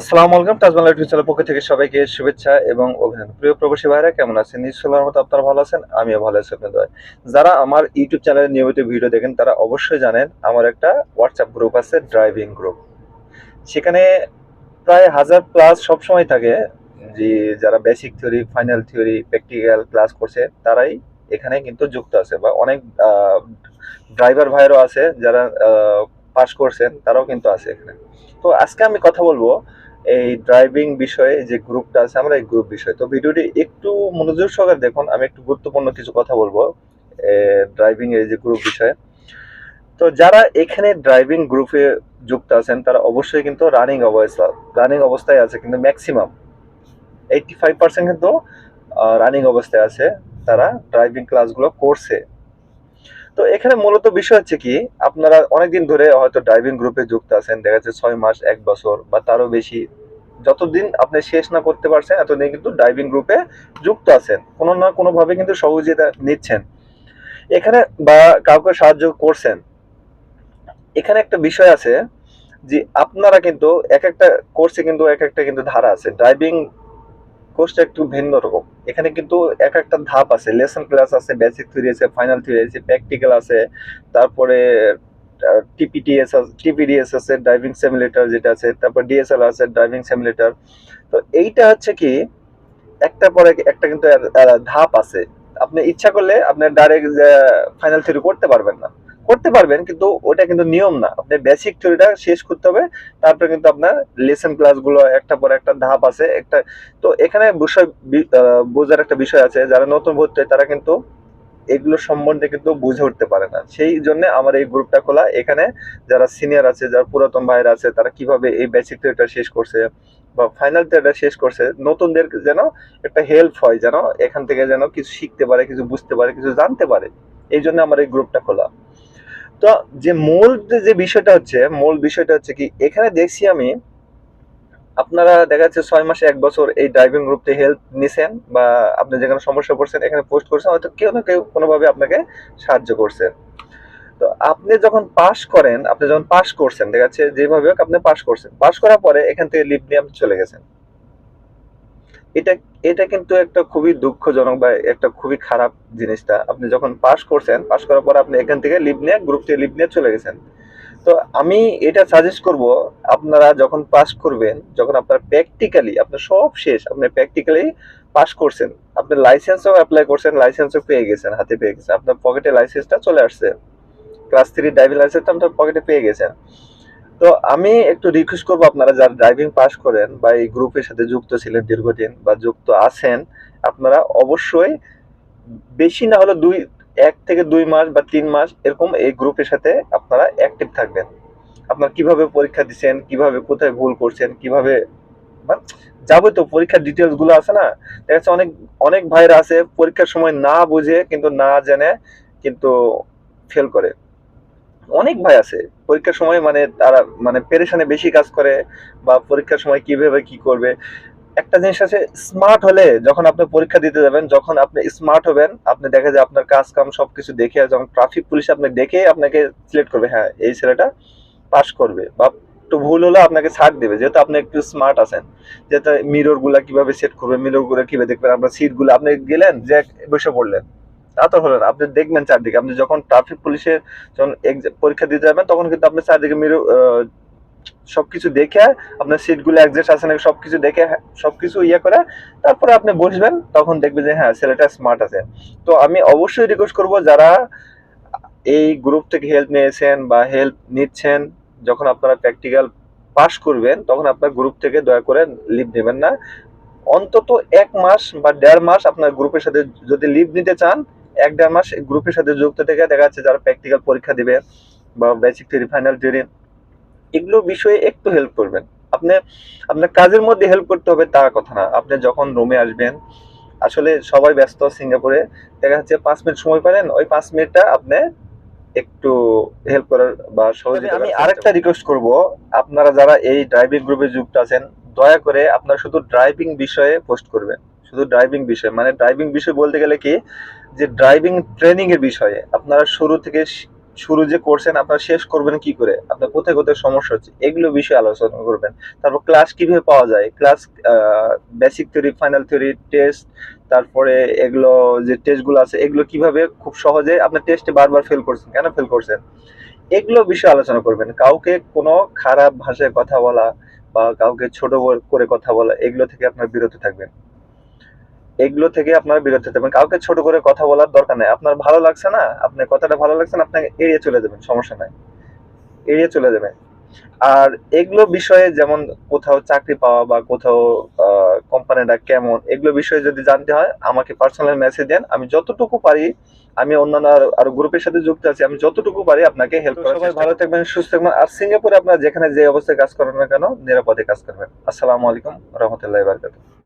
আসসালামু আলাইকুম তাজমাল YouTube channel পক্ষ থেকে সবাইকে শুভেচ্ছা এবং অভিনন্দন। প্রিয় প্রবাসী ভাইরা কেমন আছেন? নিশ্চয়ই মতো আপনারা ভালো আছেন, আমিও ভালো আছি আপনাদের যারা আমার ইউটিউব চ্যানেলে নিয়মিত ভিডিও দেখেন, তারা অবশ্যই জানেন আমার একটা হোয়াটসঅ্যাপ গ্রুপ আছে ড্রাইভিং গ্রুপ সেখানে প্রায় হাজার প্লাস সবসময় থাকে যে যারা basic theory final theory practical class করছে, তারাই এখানে কিন্তু যুক্ত আছে বা অনেক ড্রাইভার ভাইয়েরও আছে যারা পাস করছেন, তারাও কিন্তু আছে এখানে। তো আজকে আমি কথা বলব এই ড্রাইভিং বিষয়ে যে গ্রুপটা আছে, আমরা এই গ্রুপ বিষয়ে। তো ভিডিওটি একটু মনোযোগ সহকারে দেখুন, আমি একটু গুরুত্বপূর্ণ কিছু কথা বলব ড্রাইভিং এর যে গ্রুপ বিষয়ে। তো যারা এখানে ড্রাইভিং গ্রুপে যুক্ত আছেন, তারা অবশ্যই কিন্তু রানিং অবস্থা রানিং অবস্থায় আছে কিন্তু ম্যাক্সিমাম এইটটি ফাইভ পার্সেন্ট কিন্তু রানিং অবস্থায় আছে তারা ড্রাইভিং ক্লাসগুলো করছে। তো এখানে মূলত বিষয় হচ্ছে কি, আপনারা অনেকদিন ধরে হয়তো ড্রাইভিং গ্রুপে যুক্ত আছেন, দেখা যাচ্ছে ছয় মাস, এক বছর বা তারও বেশি। যতদিন আপনি শেষ না করতে পারছেন, এতদিন কিন্তু ড্রাইভিং গ্রুপে যুক্ত আছেন। কোনো না কোনোভাবে কিন্তু সহযোগিতা নিচ্ছেন। এখানে বা কাউকে সাহায্য করছেন। এখানে একটা বিষয় আছে যে, আপনারা কিন্তু এক একটা কোর্সে কিন্তু এক একটা কিন্তু ধারা আছে। ড্রাইভিং কোর্সটা একটু ভিন্ন রকম। এখানে কিন্তু এক একটা ধাপ আছে লেসন ক্লাস আছে বেসিক থিওরি আছে ফাইনাল থিওরি আছে প্র্যাকটিক্যাল আছে, তারপরে টিপিটিএস টিপিডিএস আছে ড্রাইভিং সিমুলেটর যেটা আছে, তারপর ডিএসএল আছে ড্রাইভিং সিমুলেটর তো এইটা হচ্ছে কি, একটা পরে একটা কিন্তু ধাপ আছে। আপনি ইচ্ছা করলে আপনি ডাইরেক্ট ফাইনাল থিওরি করতে পারবেন না। করতে পারবেন, কিন্তু ওটা কিন্তু নিয়ম না। আপনি বেসিক থিওরিটা শেষ করতে হবে, তারপরে কিন্তু আপনার লেসন ক্লাসগুলো একটা পর একটা ধাপ আছে, একটা তো এখানে বিষয় বোঝার একটা বিষয় আছে, যারা নতুন ভর্তি হয় তারা কিন্তু এগুলো সম্বন্ধে কিন্তু বুঝে উঠতে পারে না। সেই জন্য আমার এই গ্রুপটা খোলা। এখানে যারা সিনিয়র আছে, যারা পুরাতন ভাইরা আছে, তারা কীভাবে এই বেসিক থিওরিটা শেষ করছে বা ফাইনাল থিওরিটা শেষ করছে, নতুনদের যেন একটা হেল্প হয়, যেন এখান থেকে যেন কিছু শিখতে পারে, কিছু বুঝতে পারে, কিছু জানতে পারে। এই জন্য আমার এই গ্রুপটা খোলা। তো যে মূল যে- বিষয়টা হচ্ছে, মূল বিষয়টা হচ্ছে কি, এখানে দেখছি আমি, আপনারা দেখা যাচ্ছে ছয় মাসে এক বছর এই ড্রাইভিং গ্রুপতে হেল্প নিছেন বা আপনি যেখানে সমস্যা পড়ছেন, এখানে পোস্ট করছেন, হয়তো কেউ না কেউ কোনোভাবে আপনাকে সাহায্য করছে। তো আপনি যখন পাস করেন, আপনি যখন পাস করছেন, দেখা যাচ্ছে যেভাবে হোক আপনি পাস করছেন পাস করার পরে এখান থেকে লিভ নিয়ে আপনি চলে গেছেন। এটা এটা কিন্তু একটা খুবই দুঃখজনক বা একটা খুবই খারাপ জিনিসটা। আপনি যখন পাস করছেন পাস করার পর আপনি এখান থেকে লিভ নিয়ে গ্রুপ থেকে লিভ নিয়ে চলে গেছেন। তো আমি এটা সাজেস্ট করব, আপনারা যখন পাস করবেন, যখন আপনার প্র্যাকটিক্যালি আপনার সব শেষ, আপনি প্র্যাকটিক্যালি পাস করছেন, আপনি লাইসেন্সও অ্যাপ্লাই করছেন লাইসেন্সও পেয়ে গেছেন, হাতে পেয়ে গেছেন। আপনার পকেটে লাইসেন্সটা চলে আসছে। ক্লাস থ্রি ড্রাইভিং লাইসেন্সটা আপনার পকেটে পেয়ে গেছেন। তো আমি একটু রিকোয়েস্ট করব আপনারা যারা ড্রাইভিং পাস করেন বা এই গ্রুপের সাথে যুক্ত ছিলেন দীর্ঘদিন বা যুক্ত আছেন, আপনারা অবশ্যই বেশি না হলে দুই, এক থেকে দুই মাস বা তিন মাস এরকম এই গ্রুপের সাথে আপনারা অ্যাক্টিভ থাকবেন। আপনার কীভাবে পরীক্ষা দিচ্ছেন, কীভাবে কোথায় ভুল করছেন, কীভাবে যাবতীয় পরীক্ষার ডিটেলসগুলো আছে না? দেখা যাচ্ছে অনেক অনেক ভাইরা আছে পরীক্ষার সময় না বুঝে কিন্তু না জেনে কিন্তু ফেল করে। অনেক ভাই আছে পরীক্ষার সময় মানে তারা মানে পেরেশানে বেশি কাজ করে বা পরীক্ষার সময় কীভাবে কি করবে। একটা জিনিস আছে স্মার্ট হলে যখন আপনি পরীক্ষা দিতে যাবেন, যখন আপনি স্মার্ট হবেন, আপনি দেখা যায় আপনার কাজ কাম সবকিছু দেখে, যখন ট্রাফিক পুলিশ আপনি দেখে আপনাকে সিলেক্ট করবে হ্যাঁ এই ছেলেটা পাস করবে। বা একটু ভুল হলে আপনাকে ছাড় দেবে, যেহেতু আপনি একটু স্মার্ট আছেন। যেহেতু মিররগুলা কীভাবে সেট করবে মিররগুলা কীভাবে দেখবেন, আপনার সিটগুলো, আপনি গেলেন, যে বসে পড়লেন। তা তো হলো না। আপনি দেখবেন চারদিকে। আপনি যখন ট্রাফিক পুলিশের যখন পরীক্ষা দিতে যাবেন তখন কিন্তু আপনি চারদিকে মিরর সবকিছু দেখে আপনার সিটগুলো অ্যাডজাস্ট আছে নাকি সবকিছু দেখে হ্যাঁ, সবকিছু ইয়ে করে তারপরে আপনি বসবেন তখন দেখবেন যে হ্যাঁ ছেলেটা স্মার্ট আছে। তো আমি অবশ্যই রিকোয়েস্ট করব যারা এই গ্রুপ থেকে হেল্প নিয়েছেন বা হেল্প নিচ্ছেন যখন আপনারা প্র্যাকটিক্যাল পাস করবেন তখন আপনার গ্রুপ থেকে দয়া করে লিভ নেবেন না। অন্তত এক মাস বা দেড় মাস আপনার গ্রুপের সাথে যদি লিভ নিতে চান এক দেড় মাস গ্রুপের সাথে যুক্ত থেকে দেখা যাচ্ছে যারা প্র্যাকটিক্যাল পরীক্ষা দিবে বা বেসিক থিওরি ফাইনাল থিওরি এগুলো বিষয়ে একটু হেল্প করবেন। আপনি আপনার কাজের মধ্যে হেল্প করতে হবে তা কথা না। আপনি যখন রুমে আসবেন আসলে সবাই ব্যস্ত সিঙ্গাপুরে দেখা যাচ্ছে পাঁচ মিনিট সময় পেলেন ওই পাঁচ মিনিটটা আপনি একটু হেল্প করার বা সহযোগিতা আমি আরেকটা রিকোয়েস্ট করব। আপনারা যারা এই ড্রাইভিং গ্রুপে যুক্ত আছেন দয়া করে আপনারা শুধু ড্রাইভিং বিষয়ে পোস্ট করবেন। শুধু ড্রাইভিং বিষয় মানে ড্রাইভিং বিষয় বলতে গেলে কি? যে ড্রাইভিং ট্রেনিং এর বিষয়ে, আপনারা শুরু থেকে শুরু যে করছেন, আপনারা শেষ করবেন কি করে? আপনার কোথায় কোথায় সমস্যা হচ্ছে? এগুলো বিষয়ে আলোচনা করবেন। তারপর ক্লাস কীভাবে পাওয়া যায়? Class basic theory final theory test তারপরে এগুলো যে টেস্টগুলো আছে, এগুলো কীভাবে খুব সহজে আপনার টেস্টে বারবার ফেল করছেন, কেন ফেল করছেন? এগুলো বিষয়ে আলোচনা করবেন। কাউকে কোনো খারাপ ভাষায় কথা বলা বা কাউকে ছোট করে কথা বলা, এগুলো থেকে আপনার বিরত থাকবেন। এগুলো থেকে আপনার বিরত থাকবেন কাউকে ছোট করে কথা বলার দরকার নেই। আপনার ভালো লাগছে না আপনার কথাটা ভালো লাগছে না আপনাকে এড়িয়ে চলে যাবেন সমস্যা নাই। এড়িয়ে চলে যাবেন। আর এগুলো বিষয়ে যেমন কোথাও চাকরি পাওয়া বা কোথাও কোম্পানিটা কেমন এগুলো বিষয়ে যদি জানতে হয় আমাকে পার্সোনাল মেসেজ দেন। আমি যতটুকু পারি আমি অন্যান্য আর- গ্রুপের সাথে যুক্ত আছি আমি যতটুকু পারি আপনাকে হেল্প করার সবাই ভালো থাকবেন সুস্থ থাকবেন। আর সিঙ্গাপুরে আপনারা যেখানে যে অবস্থায় কাজ করেন না কেন নিরাপদে কাজ করবেন। আসসালামু আলাইকুম রহমতুল্লাহ বারকাতুহ।